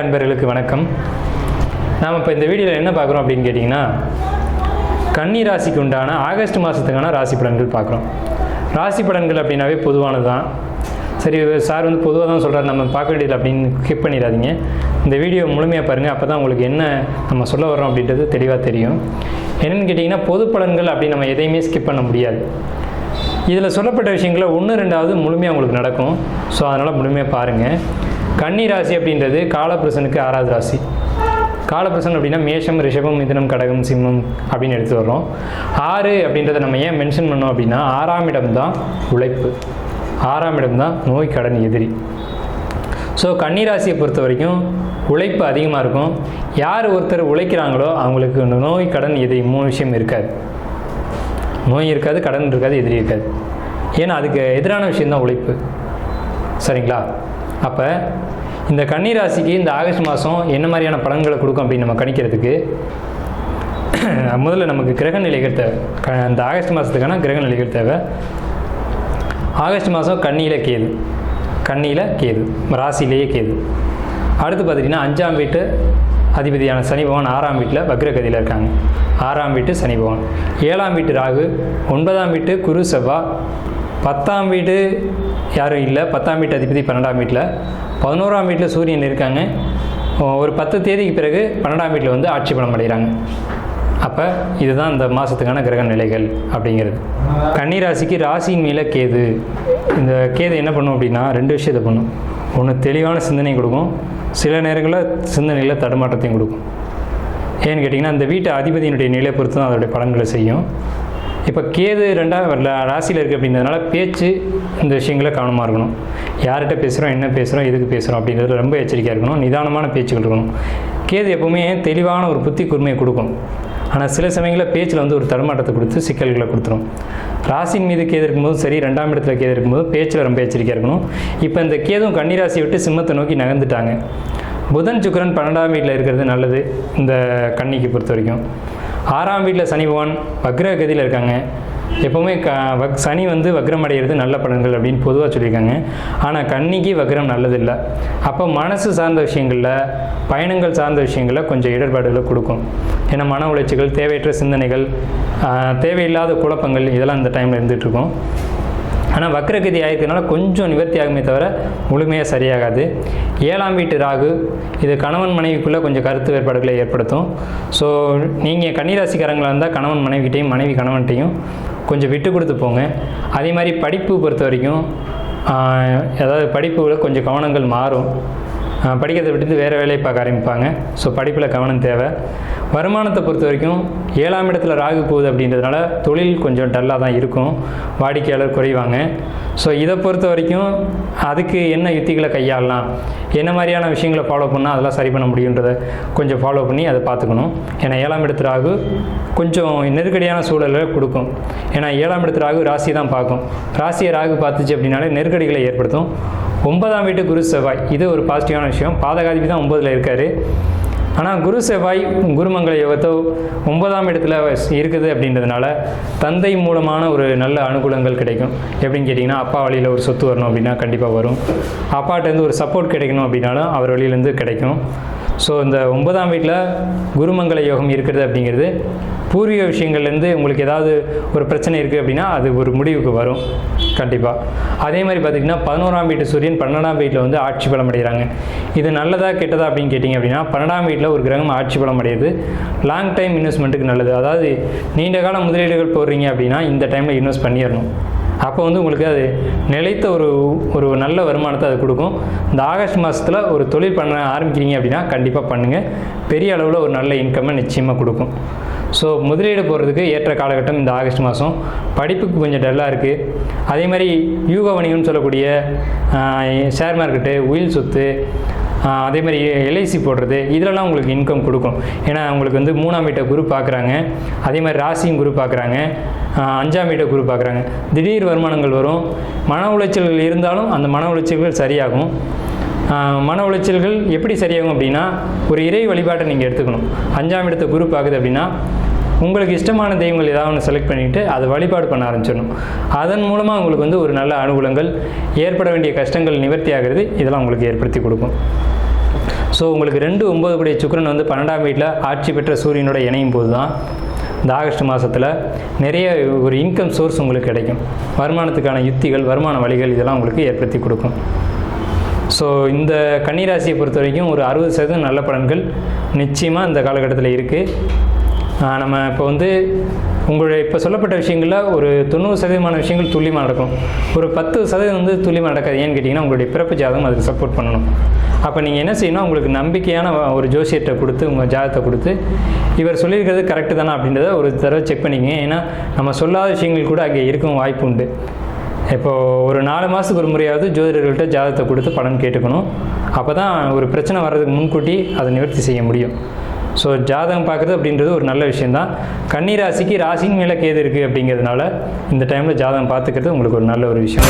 அன்பர்களுக்கு வணக்கம். நாம் இப்போ இந்த வீடியோவில் என்ன பார்க்குறோம் அப்படின்னு கேட்டிங்கன்னா கன்னி ராசிக்கு உண்டான ஆகஸ்ட் மாதத்துக்கான ராசி பலன்கள் பார்க்குறோம். ராசி பலன்கள் அப்படின்னாவே பொதுவானது தான் சரி சார் வந்து பொதுவாக தான் சொல்கிறார் நம்ம பார்க்க வேண்டியது அப்படின்னு ஸ்கிப் பண்ணிடாதீங்க. இந்த வீடியோ முழுமையாக பாருங்கள் அப்போ தான் உங்களுக்கு என்ன நம்ம சொல்ல வரோம் அப்படின்றது தெளிவாக தெரியும். என்னென்னு கேட்டிங்கன்னா பொது பலன்கள் அப்படி நம்ம எதையுமே ஸ்கிப் பண்ண முடியாது. இதில் சொல்லப்பட்ட விஷயங்கள ஒன்று ரெண்டாவது முழுமையாக உங்களுக்கு நடக்கும். ஸோ அதனால் முழுமையாக பாருங்கள் கன்னி ராசி அப்படின்றது காலப்புருஷனுக்கு ஆறாவது ராசி. காலப்புருஷன் அப்படின்னா மேஷம் ரிஷபம் மிதனம் கடகம் சிம்மம் அப்படின்னு எடுத்து வர்றோம். ஆறு அப்படின்றத நம்ம ஏன் மென்ஷன் பண்ணோம் அப்படின்னா ஆறாம் இடம் தான் உழைப்பு. ஆறாம் இடம் தான் நோய் கடன் எதிரி. ஸோ கன்னிராசியை பொறுத்த வரைக்கும் உழைப்பு அதிகமாக இருக்கும். யார் ஒருத்தர் உழைக்கிறாங்களோ அவங்களுக்கு இந்த நோய் கடன் எதிரி மூணு விஷயம் இருக்காது. நோய் இருக்காது கடன் இருக்காது எதிரி இருக்காது. ஏன்னா அதுக்கு எதிரான விஷயம்தான் உழைப்பு. சரிங்களா? அப்போ இந்த கன்னி ராசிக்கு இந்த ஆகஸ்ட் மாதம் என்ன மாதிரியான பலன்களை கொடுக்கும் அப்படின்னு நம்ம கணிக்கிறதுக்கு முதல்ல நமக்கு கிரக நிலைகள் தேவை. க இந்த ஆகஸ்ட் மாதத்துக்கான கிரக நிலைகள் தேவை. ஆகஸ்ட் மாதம் கண்ணியில் கேது. கண்ணியில் கேது. ராசியிலேயே கேது. அடுத்து பார்த்திங்கன்னா அஞ்சாம் வீட்டு அதிபதியான சனி பகவான் ஆறாம் வீட்டில் வக்ரகதியில் இருக்காங்க. ஆறாம் வீட்டு சனி பகவான். ஏழாம் வீட்டு ராகு ஒன்பதாம் வீட்டு குரு செவ்வா பத்தாம் வீடு யாரும் இல்லை. பத்தாம் வீட்டு அதிபதி பன்னெண்டாம் வீட்டில். பதினோராம் வீட்டில் சூரியன் இருக்காங்க. ஒரு பத்து தேதிக்கு பிறகு பன்னெண்டாம் வீட்டில் வந்து ஆட்சி பலம் அடைகிறாங்க. அப்போ இதுதான் இந்த மாதத்துக்கான கிரக நிலைகள் அப்படிங்கிறது. கன்னிராசிக்கு ராசியின் மேலே கேது. இந்த கேது என்ன பண்ணும் அப்படின்னா ரெண்டு விஷயத்தை பண்ணும். ஒன்று தெளிவான சிந்தனை கொடுக்கும். சில நேரங்களில் சிந்தனையில் தடுமாற்றத்தையும் கொடுக்கும். ஏன்னு கேட்டிங்கன்னா அந்த வீட்டு அதிபதியினுடைய நிலையை பொறுத்து தான் அதோடைய பலன்களை செய்யும். இப்போ கேது ரெண்டாவது ராசியில் இருக்குது அப்படின்றதுனால பேச்சு இந்த விஷயங்களை கவனமாக இருக்கணும். யார்கிட்ட பேசுகிறோம் என்ன பேசுகிறோம் எதுக்கு பேசுகிறோம் அப்படிங்கிறது ரொம்ப எச்சரிக்கையாக இருக்கணும். நிதானமான பேச்சுகள் இருக்கணும். கேது எப்பவுமே தெளிவான ஒரு புத்தி கூர்மையை கொடுக்கும் ஆனால் சில சமயங்களில் பேச்சில் வந்து ஒரு தடுமாட்டத்தை கொடுத்து சிக்கல்களை கொடுத்துரும். ராசின் மீது கேது இருக்கும்போது சரி ரெண்டாம் இடத்துல கேது இருக்கும்போது பேச்சில் ரொம்ப எச்சரிக்கையாக இருக்கணும். இப்போ இந்த கேதும் கன்னிராசியை விட்டு சிம்மத்தை நோக்கி நகர்ந்துட்டாங்க. புதன் சுக்கரன் பன்னெண்டாம் வீட்டில் இருக்கிறது நல்லது இந்த கன்னிக்கு பொறுத்த வரைக்கும். ஆறாம் வீட்டில் சனி பகவான் வக்ரகதியில் இருக்காங்க. எப்போவுமே க வக் சனி வந்து வக்ரம் அடைகிறது நல்ல பலன்கள் அப்படின்னு பொதுவாக சொல்லியிருக்காங்க. ஆனால் கண்ணிக்கு வக்ரம் நல்லதில்லை. அப்போ மனசு சார்ந்த விஷயங்களில் பயணங்கள் சார்ந்த விஷயங்களில் கொஞ்சம் இடர்பாடுகளை கொடுக்கும். ஏன்னா மன உளைச்சிகள் தேவையற்ற சிந்தனைகள் தேவையில்லாத குழப்பங்கள் இதெல்லாம் இந்த டைமில் இருந்துகிட்ருக்கும் ஆனால் வக்ரகதி ஆயிருக்கனால கொஞ்சம் நிவர்த்தி ஆகுமே தவிர முழுமையாக சரியாகாது. ஏழாம் வீட்டு ராகு இது கணவன் மனைவிக்குள்ளே கொஞ்சம் கருத்து வேறுபாடுகளை ஏற்படுத்தும். ஸோ நீங்கள் கன்னிராசிக்காரங்களாக இருந்தால் கணவன் மனைவிகிட்டையும் மனைவி கணவன்கிட்டையும் கொஞ்சம் விட்டு கொடுத்து போங்க. அதே மாதிரி படிப்பு பொறுத்த வரைக்கும் அதாவது படிப்புகளில் கொஞ்சம் கவனங்கள் மாறும். படிக்கிறதை விட்டு வேறு வேலையை பார்க்க ஆரம்பிப்பாங்க. ஸோ படிப்பில் கவனம் தேவை. வருமானத்தை பொறுத்த வரைக்கும் ஏழாம் இடத்துல ராகு போகுது அப்படின்றதுனால தொழில் கொஞ்சம் டல்லாக தான் இருக்கும். வாடிக்கையாளர் குறைவாங்க. ஸோ இதை பொறுத்த வரைக்கும் அதுக்கு என்ன யுத்திகளை கையாளலாம்? என்ன மாதிரியான விஷயங்களை ஃபாலோ பண்ணால் அதெல்லாம் சரி பண்ண முடியுன்றதை கொஞ்சம் ஃபாலோ பண்ணி அதை பார்த்துக்கணும். ஏன்னா ஏழாம் இடத்து ராகு கொஞ்சம் நெருக்கடியான சூழலை கொடுக்கும். ஏன்னா ஏழாம் இடத்து ராகு ராசி தான் பார்க்கும். ராசியை ராகு பார்த்துச்சு அப்படின்னாலே நெருக்கடிகளை ஏற்படுத்தும். ஒன்பதாம் வீட்டு குரு செவ்வாய். இது ஒரு பாசிட்டிவான விஷயம். பாதகாதிபதி தான் ஒம்பதில் இருக்கார். ஆனால் குரு செவ்வாய் குருமங்கள யோகத்தோ ஒன்பதாம் இடத்துல இருக்குது அப்படின்றதுனால தந்தை மூலமான ஒரு நல்ல அனுகூலங்கள் கிடைக்கும். எப்படின்னு கேட்டிங்கன்னா அப்பா வழியில் ஒரு சொத்து வரணும் அப்படின்னா கண்டிப்பாக வரும். அப்பாட்டேருந்து ஒரு சப்போர்ட் கிடைக்கணும் அப்படின்னாலும் அவர் வழியிலேருந்து கிடைக்கும். ஸோ இந்த ஒன்பதாம் வீட்டில் குருமங்கள யோகம் இருக்கிறது அப்படிங்கிறது பூர்வீக விஷயங்கள்லேருந்து உங்களுக்கு ஏதாவது ஒரு பிரச்சனை இருக்குது அப்படின்னா அது ஒரு முடிவுக்கு வரும். கண்டிப்பாக அதே மாதிரி பார்த்திங்கன்னா பதினோராம் வீட்டு சூரியன் பன்னெண்டாம் வீட்டில் வந்து ஆட்சி பலம் அடைகிறாங்க. இது நல்லதா கெட்டதா அப்படின்னு கேட்டிங்க அப்படின்னா பன்னெண்டாம் வீட்டில் ஒரு கிரகம் ஆட்சி பலம் அடையுது. லாங் டைம் இன்வெஸ்ட்மெண்ட்டுக்கு நல்லது. அதாவது நீண்ட கால முதலீடுகள் போடுறீங்க அப்படின்னா இந்த டைமில் இன்வெஸ்ட் பண்ணிடணும். அப்போ வந்து உங்களுக்கு அது நிலைத்த ஒரு ஒரு நல்ல வருமானத்தை அது கொடுக்கும். இந்த ஆகஸ்ட் மாதத்தில் ஒரு தொழில் பண்ண ஆரம்பிக்கிறீங்க அப்படின்னா கண்டிப்பாக பண்ணுங்கள் பெரிய அளவில் ஒரு நல்ல இன்கம்மை நிச்சயமாக கொடுக்கும். ஸோ முதலீடு போகிறதுக்கு ஏற்ற காலகட்டம் இந்த ஆகஸ்ட் மாதம் படிப்புக்கு கொஞ்சம் டல்லாக இருக்குது அதே மாதிரி யூக வணிகம்னு சொல்லக்கூடிய ஷேர் மார்க்கெட்டு உயில் சொத்து அதே மாதிரி எல்ஐசி போடுறது இதிலலாம் உங்களுக்கு இன்கம் கொடுக்கும். ஏன்னா உங்களுக்கு வந்து மூணாம் வீட்டை குரு பார்க்குறாங்க அதே மாதிரி ராசியும் குரு பார்க்குறாங்க அஞ்சாம் வீட்டை குரு பார்க்குறாங்க திடீர் வருமானங்கள் வரும். மன உளைச்சல்கள் இருந்தாலும் அந்த மன உளைச்சல்கள் சரியாகும். மன உளைச்சல்கள் எப்படி சரியாகும் அப்படின்னா ஒரு இறை வழிபாட்டை நீங்கள் எடுத்துக்கணும். அஞ்சாம் இடத்தை குரு பார்க்குது அப்படின்னா உங்களுக்கு இஷ்டமான தெய்வங்கள் ஏதாவது ஒன்று செலக்ட் பண்ணிவிட்டு அதை வழிபாடு பண்ண ஆரம்பிச்சிடணும். அதன் மூலமாக உங்களுக்கு வந்து ஒரு நல்ல அனுகூலங்கள் ஏற்பட வேண்டிய கஷ்டங்கள் நிவர்த்தி ஆகிறது இதெல்லாம் உங்களுக்கு ஏற்படுத்தி கொடுக்கும். ஸோ உங்களுக்கு ரெண்டு ஒம்பது படி சுக்கரன் வந்து பன்னெண்டாம் வீட்டில் ஆட்சி பெற்ற சூரியனோட இணையும் போது தான் இந்த ஆகஸ்ட் மாதத்தில் நிறைய ஒரு இன்கம் சோர்ஸ் உங்களுக்கு கிடைக்கும். வருமானத்துக்கான யுத்திகள் வருமான வழிகள் இதெல்லாம் உங்களுக்கு ஏற்படுத்தி கொடுக்கும். ஸோ இந்த கன்னிராசியை பொறுத்த வரைக்கும் ஒரு அறுபது சதவீதம் நல்ல பலன்கள் நிச்சயமாக இந்த காலகட்டத்தில் இருக்குது நம்ம இப்போ வந்து உங்களுடைய இப்போ சொல்லப்பட்ட விஷயங்களில் ஒரு தொண்ணூறு சதவீதமான விஷயங்கள் துல்லியமாக நடக்கும் ஒரு பத்து சதவீதம் வந்து துல்லியமாக நடக்காது. ஏன்னு கேட்டிங்கன்னா உங்களுடைய பிறப்பு ஜாதகம் அதுக்கு சப்போர்ட் பண்ணணும். அப்போ நீங்கள் என்ன செய்யணும்? உங்களுக்கு நம்பிக்கையான ஒரு ஜோசியத்தை கொடுத்து உங்கள் ஜாதகத்தை கொடுத்து இவர் சொல்லியிருக்கிறது கரெக்டு தானே அப்படின்றத ஒரு தடவை செக் பண்ணிக்கங்க. ஏன்னா நம்ம சொல்லாத விஷயங்கள் கூட அங்கே இருக்கும் வாய்ப்பு உண்டு. இப்போது ஒரு நாலு மாதத்துக்கு ஒரு முறையாவது ஜோதிடர்கள்ட்ட ஜாதகத்தை கொடுத்து பலன் கேட்டுக்கணும். அப்போ தான் ஒரு பிரச்சனை வர்றதுக்கு முன்கூட்டி அதை நிவர்த்தி செய்ய முடியும். ஸோ ஜாதகம் பார்க்குறது அப்படின்றது ஒரு நல்ல விஷயந்தான் கன்னி ராசிக்கு ராசின் மேலே எது இருக்குது அப்படிங்கிறதுனால இந்த டைமில் ஜாதகம் பார்த்துக்கிறது உங்களுக்கு ஒரு நல்ல ஒரு விஷயம்.